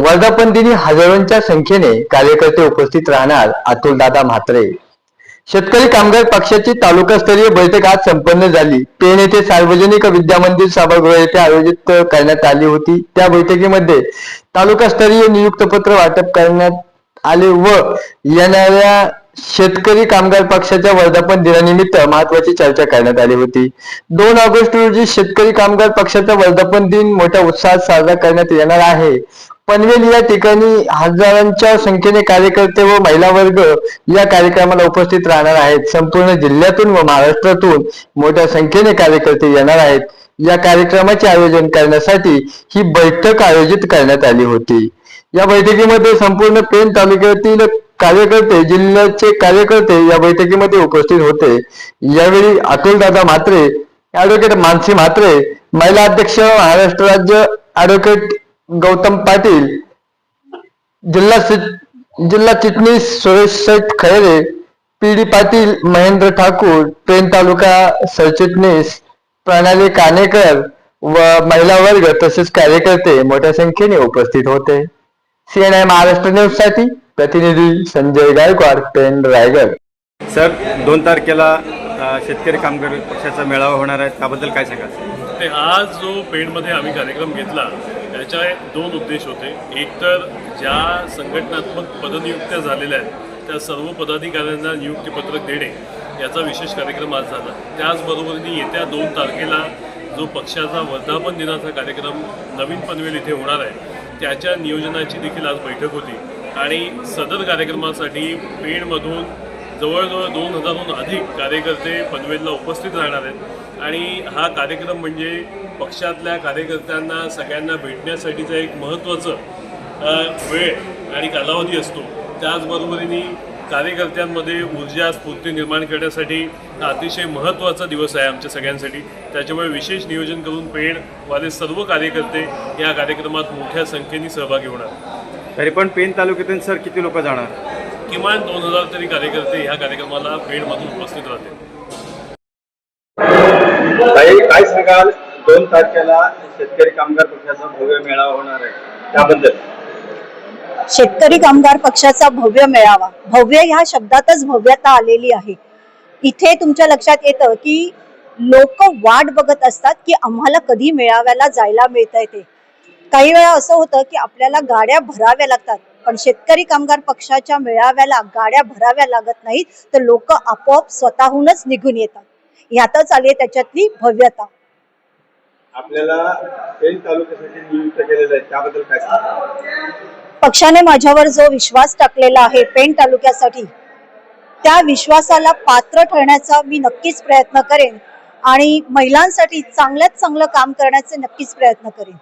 वर्धापन दिनी हजारोंच्या संख्येने कार्यकर्ते उपस्थित राहणार अतुलदादा म्हात्रे. शेतकरी कामगार पक्षाची तालुकास्तरीय बैठक आज संपन्न झाली. पेण येथे सार्वजनिक विद्या मंदिर सभागृह येथे आयोजित करण्यात आली होती. त्या बैठकीमध्ये तालुकास्तरीय नियुक्त पत्र वाटप करण्यात आले व येणाऱ्या शेतकरी कामगार पक्षाच्या वर्धापन दिनानिमित्त महत्वाची चर्चा करण्यात आली होती. दोन ऑगस्ट रोजी शेतकरी कामगार पक्षाचा वर्धापन दिन मोठ्या उत्साहात साजरा करण्यात येणार आहे. पनवेल या ठिकाणी हजारांच्या संख्येने कार्यकर्ते व महिला वर्ग या कार्यक्रमाला उपस्थित राहणार आहेत. संपूर्ण जिल्ह्यातून व महाराष्ट्रातून मोठ्या संख्येने कार्यकर्ते येणार आहेत. या कार्यक्रमाचे आयोजन करण्यासाठी ही बैठक आयोजित करण्यात आली होती. या बैठकीमध्ये संपूर्ण पेण तालुक्यातील कार्यकर्ते जिल्ह्याचे कार्यकर्ते या बैठकीमध्ये उपस्थित होते. यावेळी अतुलदादा म्हात्रे ऍडव्होकेट मानसी म्हात्रे महिला अध्यक्ष महाराष्ट्र राज्य ऍडव्होकेट गौतम पाटील जिल्हा जिल्हा चिटणीस सुरेश शेठ खैरे पी डी पाटील महेंद्र ठाकूर पेण तालुका सरचिटणीस प्रणाली कानेकर व महिला वर्ग तसेच कार्यकर्ते मोठ्या संख्येने उपस्थित होते. सीएनआय महाराष्ट्र न्यूजसाठी प्रतिनिधी संजय गायकवाड पेण रायगड. सर दोन तारखेला शेतकरी कामगार पक्षाचा मेळावा होणार आहे. त्याबद्दल काय सांगाल? ते आज जो पेणमध्ये आम्ही कार्यक्रम घेतला त्याच्या दोन उद्देश होते. एक तर ज्या संघटनात्मक पदनियुक्त्या झालेल्या आहेत त्या सर्व पदाधिकाऱ्यांना नियुक्तीपत्रक देणे याचा विशेष कार्यक्रम आज झाला. त्याचबरोबरीने येत्या दोन तारखेला जो पक्षाचा वर्धापन दिनाचा कार्यक्रम नवीन पनवेल इथे होणार आहे त्याच्या नियोजनाची देखील आज बैठक होती. आणि सदर कार्यक्रमासाठी पेणमधून जवळजवळ दोन हजारहून अधिक कार्यकर्ते पनवेलला उपस्थित राहणार आहेत. आणि हा कार्यक्रम म्हणजे पक्षातल्या कार्यकर्त्यांना सगळ्यांना भेटण्यासाठीचा एक महत्त्वाचं वेळ आणि कालावधी असतो. त्याचबरोबरीने कार्यकर्त्यांमध्ये ऊर्जा स्फूर्ती निर्माण करण्यासाठी हा अतिशय महत्त्वाचा दिवस आहे आमच्या सगळ्यांसाठी. त्याच्यामुळे विशेष नियोजन करून पेणवाले सर्व कार्यकर्ते या कार्यक्रमात मोठ्या संख्येने सहभागी होणार. तरी पण पेण तालुक्यातून सर किती लोक जाणार? किमान दोन हजार तरी कार्यकर्ते ह्या कार्यक्रमाला पेणमधून उपस्थित राहतील. काही काय सांगाल? दोन तारखेला शेतकरी कामगार पक्षाचा भव्य मेळावा होणार आहे. त्याबद्दल. शेतकरी कामगार पक्षाचा भव्य मेळावा. भव्य ह्या शब्दातच भव्यता आलेली आहे. इथे तुमच्या लक्षात येतं की लोक वाट बघत असतात की आम्हाला कधी मेळाव्याला जायला मिळतंय ते. काही वेळा असं होतं की आपल्याला गाड्या भराव्या लागतात. पण शेतकरी कामगार पक्षाच्या मेळाव्याला गाड्या भराव्या लागत नाहीत तर लोक आपोआप स्वतःहूनच निघून येतात. ह्यातच आली त्याच्यातली भव्यता. आपल्याला पेन तालुक्यासाठी नियुक्त केलेलं आहे त्याबद्दल काय सांगाल? पक्षाने माझ्यावर जो विश्वास टाकलेला आहे पेण तालुक्यासाठी त्या विश्वासाला पात्र ठरण्याचा मी नक्कीच प्रयत्न करेन आणि महिलांसाठी चांगल्यात चांगलं काम करण्याचे नक्कीच प्रयत्न करेन.